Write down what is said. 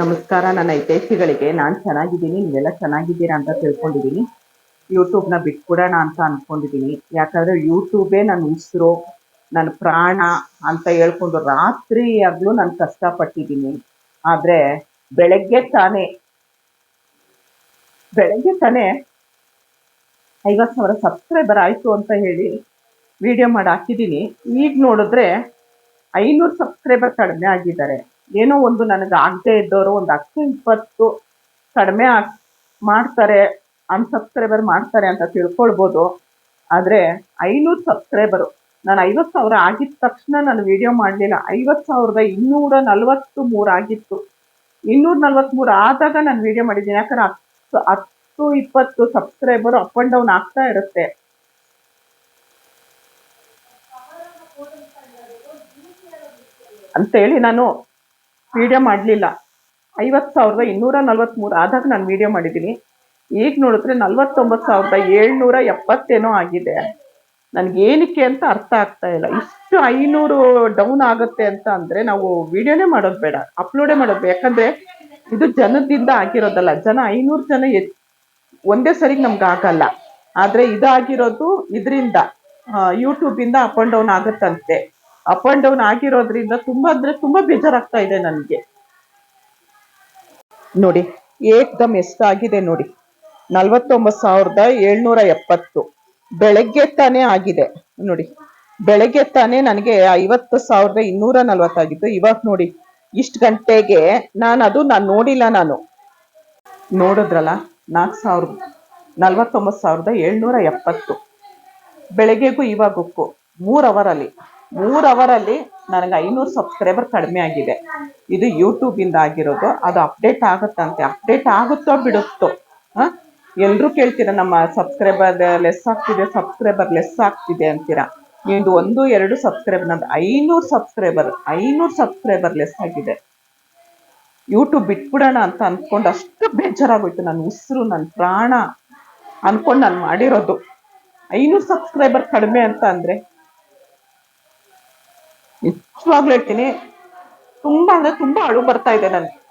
ನಮಸ್ಕಾರ, ನನ್ನ ಹಿತೈಷಿಗಳಿಗೆ. ನಾನು ಚೆನ್ನಾಗಿದ್ದೀನಿ, ನೀವೆಲ್ಲ ಚೆನ್ನಾಗಿದ್ದೀರಾ ಅಂತ ತಿಳ್ಕೊಂಡಿದ್ದೀನಿ. ಯೂಟ್ಯೂಬ್ನ ಬಿಟ್ಬಿಡೋಣ ಅಂತ ಅಂದ್ಕೊಂಡಿದ್ದೀನಿ ಯಾಕಂದ್ರೆ ಯೂಟ್ಯೂಬೇ ನನ್ನ ಉಸಿರು ನನ್ನ ಪ್ರಾಣ ಅಂತ ಹೇಳ್ಕೊಂಡು ರಾತ್ರಿ ಆಗಲೂ ನಾನು ಕಷ್ಟಪಟ್ಟಿದ್ದೀನಿ. ಆದರೆ ಬೆಳಗ್ಗೆ ತಾನೇ ಬೆಳಗ್ಗೆ ತಾನೇ ಐವತ್ತು ಸಾವಿರ ಸಬ್ಸ್ಕ್ರೈಬರ್ ಆಯಿತು ಅಂತ ಹೇಳಿ ವಿಡಿಯೋ ಮಾಡಿ ಹಾಕಿದ್ದೀನಿ. ಈಗ ನೋಡಿದ್ರೆ ಐನೂರು ಸಬ್ಸ್ಕ್ರೈಬರ್ ಕಡಿಮೆ ಆಗಿದ್ದಾರೆ. ಏನೋ ಒಂದು ನನಗೆ ಆಗದೆ ಇದ್ದವರು ಒಂದು ಹತ್ತು, ಇಪ್ಪತ್ತು ಕಡಿಮೆ ಆಗ್ ಮಾಡ್ತಾರೆ ಅನ್ಸಬ್ಸ್ಕ್ರೈಬರ್ ಮಾಡ್ತಾರೆ ಅಂತ ತಿಳ್ಕೊಳ್ಬೋದು. ಆದರೆ ಐನೂರು ಸಬ್ಸ್ಕ್ರೈಬರು ನಾನು ಐವತ್ತು ಸಾವಿರ ಆಗಿದ್ದ ತಕ್ಷಣ ನಾನು ವಿಡಿಯೋ ಮಾಡಲಿಲ್ಲ. ಐವತ್ತು ಸಾವಿರದ ಇನ್ನೂರ ನಲವತ್ತು ಮೂರು ಆಗಿತ್ತು. ಇನ್ನೂರ ನಲ್ವತ್ಮೂರು ಆದಾಗ ನಾನು ವಿಡಿಯೋ ಮಾಡಿದ್ದೀನಿ. ಯಾಕಂದ್ರೆ ಹತ್ತು ಹತ್ತು, ಇಪ್ಪತ್ತು ಸಬ್ಸ್ಕ್ರೈಬರ್ ಅಪ್ ಆ್ಯಂಡ್ ಡೌನ್ ಆಗ್ತಾ ಇರುತ್ತೆ. ಅಂತೇಳಿ ನಾನು ವಿಡಿಯೋ ಮಾಡಲಿಲ್ಲ. ಐವತ್ತು ಸಾವಿರದ ಇನ್ನೂರ ನಲ್ವತ್ಮೂರು ಆದಾಗ ನಾನು ವಿಡಿಯೋ ಮಾಡಿದ್ದೀನಿ. ಈಗ ನೋಡಿದ್ರೆ ನಲ್ವತ್ತೊಂಬತ್ತು ಸಾವಿರದ ಏಳ್ನೂರ ಎಪ್ಪತ್ತೇನೋ ಆಗಿದೆ. ನನಗೇನಕ್ಕೆ ಅಂತ ಅರ್ಥ ಆಗ್ತಾ ಇಲ್ಲ. ಇಷ್ಟು ಐನೂರು ಡೌನ್ ಆಗುತ್ತೆ ಅಂತ ಅಂದರೆ ನಾವು ವಿಡಿಯೋನೇ ಮಾಡೋದು ಬೇಡ ಅಪ್ಲೋಡೇ ಮಾಡೋದು ಯಾಕಂದರೆ ಇದು ಜನದಿಂದ ಆಗಿರೋದಲ್ಲ. ಜನ ಐನೂರು ಜನ ಒಂದೇ ಸರಿಗೆ ನಮ್ಗೆ ಆಗಲ್ಲ. ಆದರೆ ಇದಾಗಿರೋದು ಇದರಿಂದ ಯೂಟ್ಯೂಬಿಂದ ಅಪ್ ಆ್ಯಂಡ್ ಡೌನ್ ಆಗುತ್ತಂತೆ. ಅಪ್ ಆ್ಯಂಡ್ ಡೌನ್ ಆಗಿರೋದ್ರಿಂದ ತುಂಬ ಅಂದರೆ ತುಂಬ ಬೇಜಾರಾಗ್ತಾ ಇದೆ ನನಗೆ. ನೋಡಿ, ಏಕ್ದಮ್ ಎಷ್ಟಾಗಿದೆ ನೋಡಿ. ನಲ್ವತ್ತೊಂಬತ್ತು ಸಾವಿರದ ಏಳ್ನೂರ ಎಪ್ಪತ್ತು. ಬೆಳಗ್ಗೆ ತಾನೇ ಆಗಿದೆ. ನೋಡಿ, ಬೆಳಗ್ಗೆ ತಾನೇ ನನಗೆ ಐವತ್ತು ಸಾವಿರದ ಇನ್ನೂರ ನಲ್ವತ್ತಾಗಿತ್ತು. ಇವಾಗ ನೋಡಿ, ಇಷ್ಟು ಗಂಟೆಗೆ ನಾನು ಅದು ನಾನು ನೋಡಿಲ್ಲ ನಾನು. ನೋಡಿದ್ರಲ್ಲ ನಾಲ್ಕು ಸಾವಿರ, ನಲ್ವತ್ತೊಂಬತ್ತು ಸಾವಿರದ ಏಳ್ನೂರ ಎಪ್ಪತ್ತು. ಬೆಳಗ್ಗೆಗೂ ಇವಾಗಕ್ಕೂ ಮೂರು ಅವರಲ್ಲಿ. ಮೂರು ಅವರಲ್ಲಿ ನನಗೆ ಐನೂರು ಸಬ್ಸ್ಕ್ರೈಬರ್ ಕಡಿಮೆ ಆಗಿದೆ. ಇದು ಯೂಟ್ಯೂಬಿಂದ ಆಗಿರೋದು. ಅದು ಅಪ್ಡೇಟ್ ಆಗುತ್ತಂತೆ. ಅಪ್ಡೇಟ್ ಆಗುತ್ತೋ ಬಿಡುತ್ತೋ? ಹಾಂ? ಎಲ್ಲರೂ ಕೇಳ್ತೀರ, ನಮ್ಮ ಸಬ್ಸ್ಕ್ರೈಬರ್ ಲೆಸ್ ಆಗ್ತಿದೆ ಸಬ್ಸ್ಕ್ರೈಬರ್ ಲೆಸ್ ಆಗ್ತಿದೆ ಅಂತೀರಾ? ನಿಮ್ದು ಒಂದು, ಎರಡು ಸಬ್ಸ್ಕ್ರೈಬರ್ ನಂದು ಐನೂರು ಸಬ್ಸ್ಕ್ರೈಬರ್ ಐನೂರು ಸಬ್ಸ್ಕ್ರೈಬರ್ ಲೆಸ್ ಆಗಿದೆ. ಯೂಟ್ಯೂಬ್ ಬಿಟ್ಬಿಡೋಣ ಅಂತ ಅನ್ಕೊಂಡು ಅಷ್ಟು ಬೇಜಾರಾಗೋಯ್ತು. ನನ್ನ ಉಸಿರು, ನನ್ನ ಪ್ರಾಣ ಅನ್ಕೊಂಡು ನಾನು ಮಾಡಿರೋದು. ಐನೂರು ಸಬ್ಸ್ಕ್ರೈಬರ್ ಕಡಿಮೆ ಅಂತ ಅಂದರೆ ನಿಜವಾಗ್ಲೂ ಹೇಳ್ತೀನಿ. ತುಂಬ ಅಂದರೆ ತುಂಬ ಅಳು ಬರ್ತಾ ಇದೆ ನನಗೆ